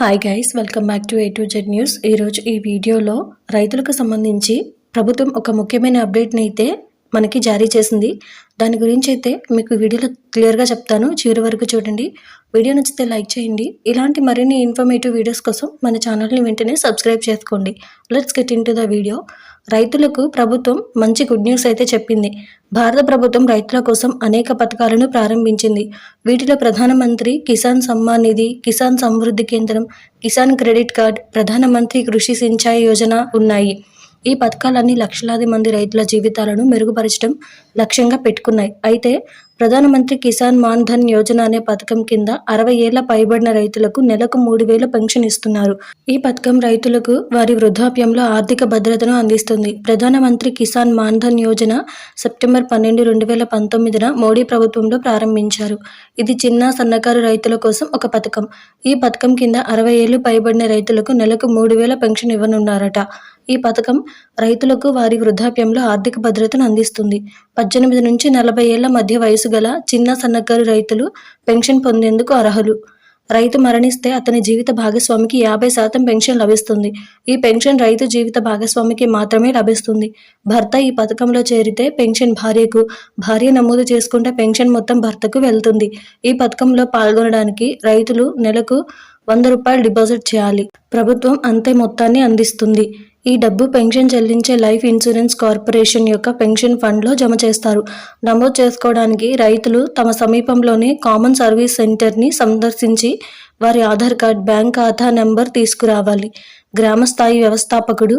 Hi guys welcome back to A to Z news ఈరోజు ఈ వీడియోలో రైతులకు సంబంధించి ప్రభుత్వం ఒక ముఖ్యమైన అప్డేట్ని అయితే మనకి జారీ చేసింది. దాని గురించి అయితే మీకు వీడియోలో క్లియర్గా చెప్తాను. చివరి వరకు చూడండి. వీడియో నచ్చితే లైక్ చేయండి. ఇలాంటి మరిన్ని ఇన్ఫర్మేటివ్ వీడియోస్ కోసం మన ఛానల్ని వెంటనే సబ్స్క్రైబ్ చేసుకోండి. Let's get into the video రైతులకు ప్రభుత్వం మంచి గుడ్ న్యూస్ అయితే చెప్పింది. భారత ప్రభుత్వం రైతుల కోసం అనేక పథకాలను ప్రారంభించింది. వీటిలో ప్రధానమంత్రి కిసాన్ సమ్మాన్ నిధి కిసాన్ సమృద్ధి కేంద్రం కిసాన్ క్రెడిట్ కార్డ్ ప్రధానమంత్రి కృషి సించాయి యోజన ఉన్నాయి. ఈ పథకాలన్నీ లక్షలాది మంది రైతుల జీవితాలను మెరుగుపరచడం లక్ష్యంగా పెట్టుకున్నాయి. అయితే ప్రధానమంత్రి కిసాన్ మాన్ ధన్ యోజన అనే పథకం కింద అరవై ఏళ్ళ పైబడిన రైతులకు నెలకు మూడు వేల పెన్షన్ ఇస్తున్నారు. ఈ పథకం రైతులకు వారి వృద్ధాప్యంలో ఆర్థిక భద్రతను అందిస్తుంది. ప్రధానమంత్రి కిసాన్ మాన్ ధన్ యోజన సెప్టెంబర్ పన్నెండు రెండు వేల పంతొమ్మిదిన మోడీ ప్రభుత్వంలో ప్రారంభించారు. ఇది చిన్న సన్నకారు రైతుల కోసం ఒక పథకం. ఈ పథకం కింద అరవై ఏళ్ళు పైబడిన రైతులకు నెలకు మూడు వేల పెన్షన్ ఇవ్వనున్నారట. ఈ పథకం రైతులకు వారి వృద్ధాప్యంలో ఆర్థిక భద్రతను అందిస్తుంది. పద్దెనిమిది నుంచి నలభై ఏళ్ళ మధ్య వయసు గల చిన్న సన్నకారు రైతులు పెన్షన్ పొందేందుకు అర్హులు. రైతు మరణిస్తే అతని జీవిత భాగస్వామికి యాభై శాతం పెన్షన్ లభిస్తుంది. ఈ పెన్షన్ రైతు జీవిత భాగస్వామికి మాత్రమే లభిస్తుంది. భర్త ఈ పథకంలో చేరితే పెన్షన్ భార్యకు భార్య నమోదు చేసుకుంటే పెన్షన్ మొత్తం భర్తకు వెళ్తుంది. ఈ పథకంలో పాల్గొనడానికి రైతులు నెలకు వంద రూపాయలు డిపాజిట్ చేయాలి. ప్రభుత్వం అంతే మొత్తాన్ని అందిస్తుంది. ఈ డబ్బు పెన్షన్ చెల్లించే లైఫ్ ఇన్సూరెన్స్ కార్పొరేషన్ యొక్క పెన్షన్ ఫండ్లో జమ చేస్తారు. నమోదు చేసుకోవడానికి రైతులు తమ సమీపంలోని కామన్ సర్వీస్ సెంటర్ని సందర్శించి వారి ఆధార్ కార్డ్ బ్యాంక్ ఖాతా నెంబర్ తీసుకురావాలి. గ్రామ స్థాయి వ్యవస్థాపకుడు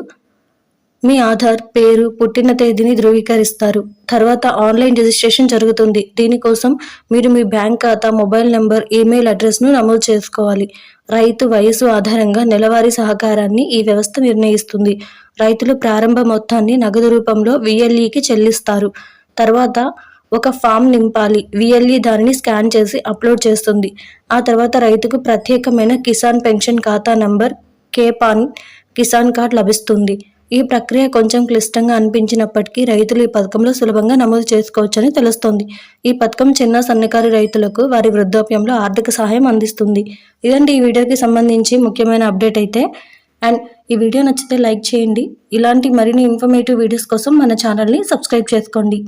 మీ ఆధార్ పేరు పుట్టిన తేదీని ధృవీకరిస్తారు. తర్వాత ఆన్లైన్ రిజిస్ట్రేషన్ జరుగుతుంది. దీనికోసం మీరు మీ బ్యాంక్ ఖాతా మొబైల్ నెంబర్ ఈమెయిల్ అడ్రస్ను నమోదు చేసుకోవాలి. రైతు వయసు ఆధారంగా నెలవారీ సహకారాన్ని ఈ వ్యవస్థ నిర్ణయిస్తుంది. రైతులు ప్రారంభ మొత్తాన్ని నగదు రూపంలో విఎల్ఈకి చెల్లిస్తారు. తర్వాత ఒక ఫామ్ నింపాలి. విఎల్ఈ దానిని స్కాన్ చేసి అప్లోడ్ చేస్తుంది. ఆ తర్వాత రైతుకు ప్రత్యేకమైన కిసాన్ పెన్షన్ ఖాతా నంబర్ కేపాన్ కిసాన్ కార్డ్ లభిస్తుంది. ఈ ప్రక్రియ కొంచెం క్లిష్టంగా అనిపించినప్పటికీ రైతులు ఈ పథకంలో సులభంగా నమోదు చేసుకోవచ్చని తెలుస్తోంది. ఈ పథకం చిన్న సన్నకారు రైతులకు వారి వృద్ధాప్యంలో ఆర్థిక సహాయం అందిస్తుంది. ఇదండి ఈ వీడియోకి సంబంధించి ముఖ్యమైన అప్డేట్ అయితే. అండ్ ఈ వీడియో నచ్చితే లైక్ చేయండి. ఇలాంటి మరిన్ని ఇన్ఫర్మేటివ్ వీడియోస్ కోసం మన ఛానల్ని సబ్స్క్రైబ్ చేసుకోండి.